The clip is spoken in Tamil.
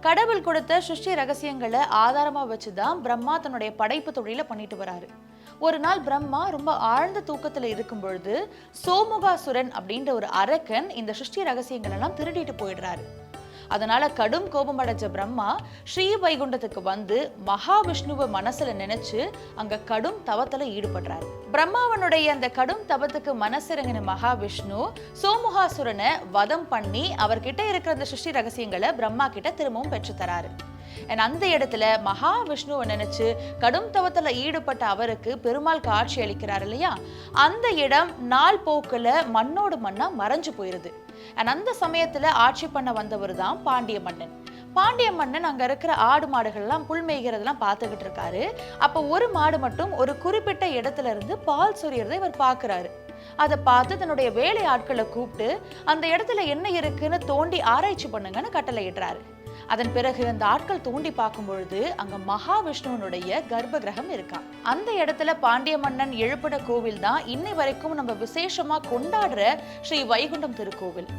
கடவுள் கொடுத்த சிருஷ்டி ரகசியங்களை ஆதாரமா வச்சுதான் பிரம்மா தன்னுடைய படைப்பு தொழில பண்ணிட்டு வராரு. ஒரு நாள் பிரம்மா ரொம்ப ஆழ்ந்த தூக்கத்துல இருக்கும் பொழுது சோமுகாசுரன் அப்படின்ற ஒரு அரக்கன் இந்த சிருஷ்டி ரகசியங்கள் எல்லாம் திருடிட்டு போயிடுறாரு. அதனால கடும் கோபம் அடைஞ்ச பிரம்மா ஸ்ரீ வைகுண்டத்துக்கு வந்து மகாவிஷ்ணுவை மனசுல நினைச்சு அங்க கடும் தவத்துல ஈடுபடுறாரு. பிரம்மாவனுடைய அந்த கடும் தவத்துக்கு மனசிறங்கின மகாவிஷ்ணு சோமுகாசுரனை வதம் பண்ணி அவர்கிட்ட இருக்கிற அந்த சிருஷ்டி ரகசியங்களை பிரம்மா கிட்ட திரும்பவும் பெற்று அண்ட் அந்த இடத்துல மகாவிஷ்ணுவை நினைச்சு கடும் தவத்தில் ஈடுபட்ட அவருக்கு பெருமாள் காட்சி அளிக்கிறார் இல்லையா? அந்த இடம் நாள் போக்கில் மண்ணோடு மண்ணாக மறைஞ்சு போயிருது. அண்ட் அந்த சமயத்தில் ஆட்சி பண்ண வந்தவர் தான் பாண்டிய மன்னன். பாண்டிய மன்னன் அங்கே இருக்கிற ஆடு மாடுகள்லாம் புல் மேய்கிறதெல்லாம் பார்த்துக்கிட்டு இருக்காரு. அப்போ ஒரு மாடு மட்டும் ஒரு குறிப்பிட்ட இடத்துல இருந்து பால் சொரியறதை இவர் பார்க்கறாரு. அதை பார்த்து தன்னுடைய வேலை ஆட்களை கூப்பிட்டு அந்த இடத்துல என்ன இருக்குன்னு தோண்டி ஆராய்ச்சி பண்ணுங்கன்னு கட்டளையிடுறாரு அதன் பிறகு அந்த ஆட்கள் தோண்டி பார்க்கும் பொழுது அங்க மகாவிஷ்ணுவனுடைய கர்ப்ப கிரகம் இருக்கான் அந்த இடத்துல பாண்டிய மன்னன் எழுப்பின கோவில் தான் இன்னை வரைக்கும் நம்ம விசேஷமா கொண்டாடுற ஸ்ரீ வைகுண்டம் திருக்கோவில்.